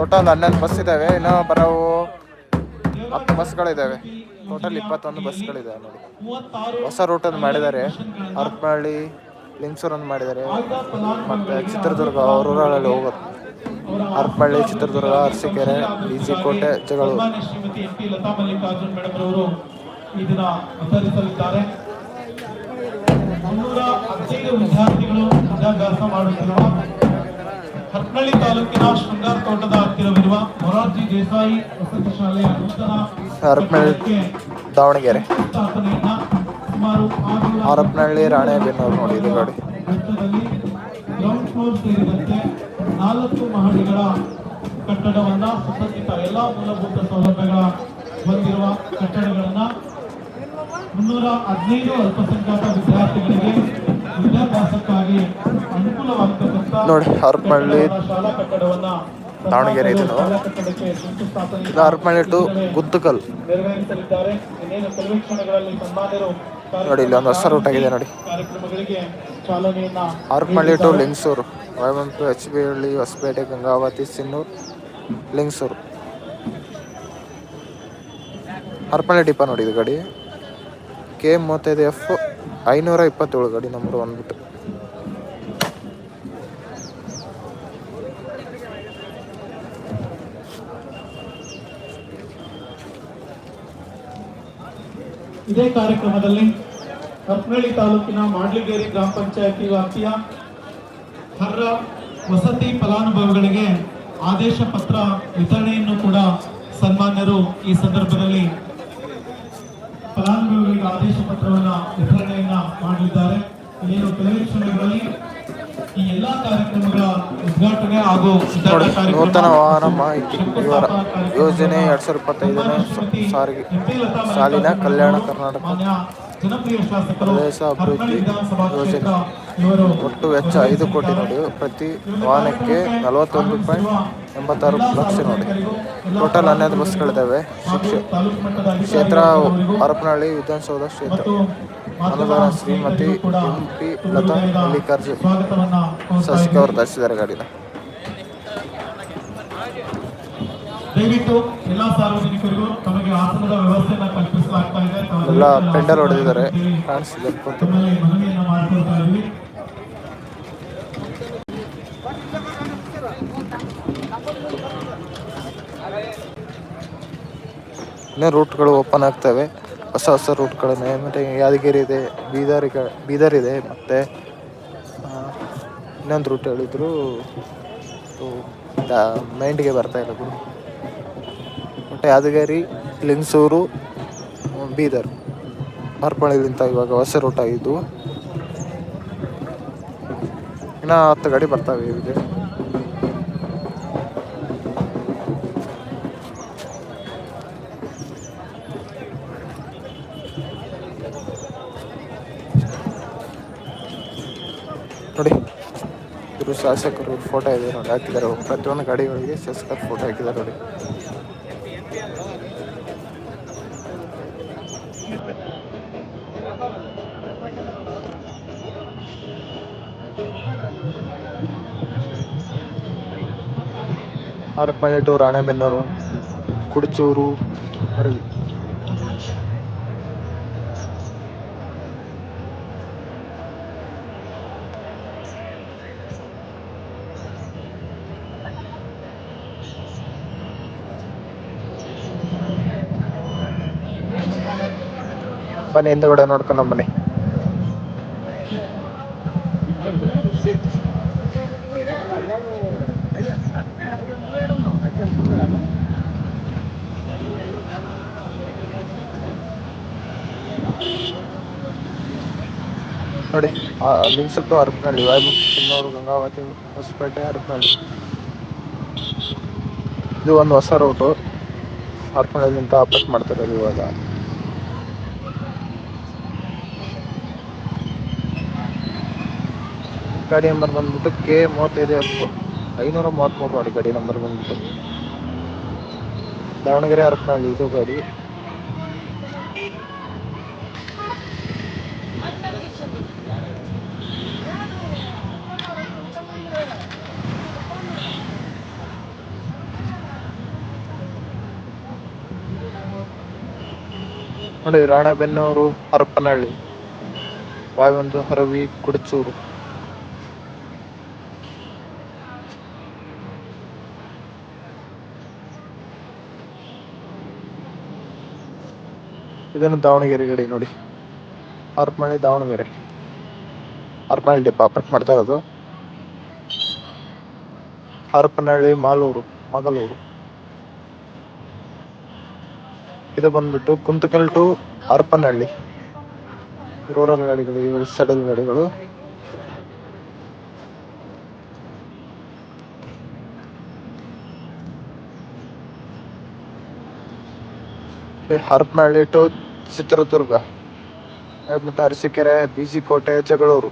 Total ಹನ್ನೊಂದು bus ಇದ್ದಾವೆ ಇನ್ನು ಬರೋವು ಹತ್ತು ಬಸ್ಗಳಿದ್ದಾವೆ ಟೋಟಲ್ ಇಪ್ಪತ್ತೊಂದು ಬಸ್ಗಳಿದ್ದಾವೆ ನೋಡಿ. ಹೊಸ ರೂಟ್ ಒಂದು ಮಾಡಿದ್ದಾರೆ. ಅರ್ಪಳ್ಳಿ ಲಿಂಗ್ಸೂರ್ ಒಂದು ಮಾಡಿದ್ದಾರೆ. ಮತ್ತು ಚಿತ್ರದುರ್ಗ ಊರಲ್ಲಿ ಹೋಗೋದು. ಚಿತ್ರದುರ್ಗ ಚಿತ್ರದುರ್ಗ, ಅರಸೀಕೆರೆ ಕೋಟೆ ಜಗಳೂರು. ವಿದ್ಯಾರ್ಥಿಗಳು ವಿದ್ಯಾಭ್ಯಾಸ ಮಾಡುತ್ತಿರುವ ಹರಪನಹಳ್ಳಿ ತಾಲೂಕಿನ ಶೃಂಗಾರ ತೋಟದ ಹತ್ತಿರವಿರುವ ಮೊರಾರ್ಜಿ ದೇಸಾಯಿ ವಸತಿ ಶಾಲೆಯ ನೂತನ ದಾವಣಗೆರೆ. ಹರಪನಹಳ್ಳಿ ರಾಣೆಬೆನ್ನೂರು ನೋಡಿ ಇದು ಗಾಡಿ ಗ್ರೌಂಡ್ ಫ್ಲೋರ್ ಸೇರಿದಂತೆ ನಾಲ್ಕು ಮಹಡಿಗಳ ಕಟ್ಟಡವನ್ನ ಸುಸಜ್ಜಿತ ಎಲ್ಲಾ ಮೂಲಭೂತ ಸೌಲಭ್ಯಗಳ ಹೊಂದಿರುವ ಕಟ್ಟಡಗಳನ್ನ ಮುನ್ನೂರ ಹದಿನೈದು ಅಲ್ಪಸಂಖ್ಯಾತ ವಿದ್ಯಾರ್ಥಿಗಳಿಗೆ ನೋಡಿ, ಹರಪನಹಳ್ಳಿ ದಾವಣಗೆರೆ ಇದನ್ನು ಇದು ಹರಪನಹಳ್ಳಿ ಟು ಗುದ್ದುಕಲ್. ನೋಡಿ ಇಲ್ಲಿ ಒಂದು ಹೊಸ ರೂಟ್ ಆಗಿದೆ ನೋಡಿ. ಹರಪನಹಳ್ಳಿ ಟು ಲಿಂಗಸೂರು. ವೈವಂತು ಎಚ್ ಬಿ ಹಳ್ಳಿ ಹೊಸಪೇಟೆ ಗಂಗಾವತಿ ಸಿನ್ನೂರು ಲಿಂಗಸೂರು. ಹರಪನಹಳ್ಳಿ ಡಿಪ ನೋಡಿ ಇದು ಗಾಡಿ. ಕೆ ಮೂವತ್ತೈದು ಎಫ್ ಐನೂರ ಇಪ್ಪತ್ತೇಳು ಗಾಡಿ ನಂಬರ್ ಬಂದ್ಬಿಟ್ಟು ಇದೇ ಕಾರ್ಯಕ್ರಮದಲ್ಲಿ ಹರಪನಹಳ್ಳಿ ತಾಲೂಕಿನ ಮಾಡ್ಲಿಗೇರಿ ಗ್ರಾಮ ಪಂಚಾಯತಿ ವ್ಯಾಪ್ತಿಯ ಹರ್ರ ವಸತಿ ಫಲಾನುಭವಿಗಳಿಗೆ ಆದೇಶ ಪತ್ರ ವಿತರಣೆಯನ್ನು ಕೂಡ ಸನ್ಮಾನ್ಯರು ಈ ಸಂದರ್ಭದಲ್ಲಿ ಆದೇಶ ಪತ್ರವನ್ನು ವಿತರಣೆಯನ್ನ ಮಾಡಲಿದ್ದಾರೆ ಕೆಲವೇ ಕ್ಷಣಗಳಲ್ಲಿ ಈ ಎಲ್ಲಾ ಕಾರ್ಯಕ್ರಮಗಳ ಉದ್ಘಾಟನೆ ಹಾಗೂ ನೂತನ ವಾಹನ ಮಾಹಿತಿ ವಿವರ ಯೋಜನೆ ಎರಡ್ ಸಾವಿರದ ಇಪ್ಪತ್ತೈದನೇ ಸಾರಿಗೆ ಸಾಲಿನ ಕಲ್ಯಾಣ ಕರ್ನಾಟಕ. ಪ್ರದೇಶ ಅಭಿವೃದ್ಧಿ ಯೋಜನೆ. ಕ್ಷೇತ್ರ ಇವರು ಒಟ್ಟು ವೆಚ್ಚ ಐದು ಕೋಟಿ ನೋಡಿ. ಪ್ರತಿ ವಾಹನಕ್ಕೆ ನಲವತ್ತೊಂದು ಪಾಯಿಂಟ್ ಎಂಬತ್ತಾರು ಲಕ್ಷ ನೋಡಿ. ಟೋಟಲ್ ಹನ್ನೆರಡು ಬಸ್ಗಳಿದ್ದಾವೆ ಕ್ಷೇತ್ರ ಹರಪನಹಳ್ಳಿ ವಿಧಾನಸೌಧ ಕ್ಷೇತ್ರ. ಅನುದಾನ ಶ್ರೀಮತಿ ಎಂ ಪಿ ಲತಾ ಮಲ್ಲಿಕಾರ್ಜುನ್. ಸಸಿಕ. ಅವರು ಧರಿಸಿದ್ದಾರೆ ಗಾಡಿನ. ದಯವಿಟ್ಟು ಎಲ್ಲಾ ಸಾರ್ವಜನಿಕರಿಗೂ ತಮಗೆ ಆಸನದ ವ್ಯವಸ್ಥೆಯನ್ನ ಕಲ್ಪಿಸಲಾಗ್ತಾ ಇದೆ. ಎಲ್ಲ ಪೆಂಡಲ್ ಹೊಡೆದಿದ್ದಾರೆ. ತಮ್ಮಲ್ಲಿ ಮನವಿಯನ್ನ ಮಾಡ್ಕೊಳ್ತಾ ಇದ್ವಿ ರೂಟ್ಗಳು ಓಪನ್ ಆಗ್ತವೆ. ಹೊಸ ಹೊಸ ರೂಟ್ಗಳನ್ನೇ ಮತ್ತು ಯಾದಗಿರಿ ಇದೆ ಬೀದರ್ ಬೀದರ್ ಇದೆ ಮತ್ತು ಇನ್ನೊಂದು ರೂಟ್ ಹೇಳಿದ್ರು. ಮೈಂಡ್ಗೆ ಬರ್ತಾ ಇಲ್ಲ ಮತ್ತು ಯಾದಗಿರಿ, ಲಿಂಗಸೂರು, ಬೀದರ್. ಹರಪನಹಳ್ಳಿಲಿಂದ ಇವಾಗ ಹೊಸ ರೂಟ್ ಆಗಿದ್ದು. ಇನ್ನು ಹತ್ತು ಗಾಡಿ ಬರ್ತಾವೆ ಇವಿಗೆ ನೋಡಿ, ಇವರು ಶಾಸಕರು ಫೋಟೋ ಇದೆ ನೋಡಿ, ಹಾಕಿದ್ದಾರೆ. ಪ್ರತಿಯೊಂದು ಗಾಡಿಗಳಿಗೆ ಶಾಸಕರ ಫೋಟೋ ಹಾಕಿದ್ದಾರೆ ನೋಡಿ. ಹರಪನಹಳ್ಳಿ ಟು ರಾಣೆಬೆನ್ನೂರು ಕುಡಚೂರು ಹರಳಿ ಬನ್ನಿ ಹಿಂದಗಡೆ ನೋಡ್ಕೊಂಡು ಬನ್ನಿ. ನೋಡಿ ಸ್ವಲ್ಪ ಹರಪನಹಳ್ಳಿ ವಾಯುಮುಖಿನವರು ಗಂಗಾವತಿ ಹೊಸಪೇಟೆ ಹರಪನಹಳ್ಳಿ ಇದು ಒಂದು ಹೊಸ ರೂಟು ಹರಪನಹಳ್ಳಿಯಿಂದ ಆಪರೇಟ್ ಮಾಡ್ತಾರೆ ಇವಾಗ. ಗಾಡಿ ನಂಬರ್ ಬಂದ್ಬಿಟ್ಟು ಕೆ ಮೂವತ್ತೈದು ಐನೂರ ಮೂವತ್ತ್ಮೂರು ನೋಡಿ ಗಾಡಿ ನಂಬರ್ ಬಂದ್ಬಿಟ್ಟು. ದಾವಣಗೆರೆ ಹರಪನಹಳ್ಳಿ ಇದು ಗಾಡಿ. ನೋಡಿ, ರಾಣೆಬೆನ್ನೂರು, ಹರಪನಹಳ್ಳಿ. ವಾಯುವಂದು ಹರವಿ, ಕುಡಚೂರು. ಇದನ್ನು ದಾವಣಗೆರೆ ಗಡಿ ನೋಡಿ. ಹರಪನಹಳ್ಳಿ, ದಾವಣಗೆರೆ. ಹರಪನಹಳ್ಳಿ ಡಿಪಾರ್ಟ್ಮೆಂಟ್ ಮಾಡ್ತಾ ಇರೋದು. ಹರಪನಹಳ್ಳಿ, ಮಾಲೂರು ಮಗಲೂರು ಇದು ಬಂದ್ಬಿಟ್ಟು ಕುಂತಕಲ್ ಟು ಹರಪನಹಳ್ಳಿ ರೂರಲ್ ಗಾಡಿಗಳು ಇವು ಸಡನ್ ಗಾಡಿಗಳು. ಹರಪನಹಳ್ಳಿ ಟು ಚಿತ್ರದುರ್ಗ. ಮತ್ತೆ ಅರಸೀಕೆರೆ ಬಿಜಿಕೋಟೆ ಜಗಳೂರು.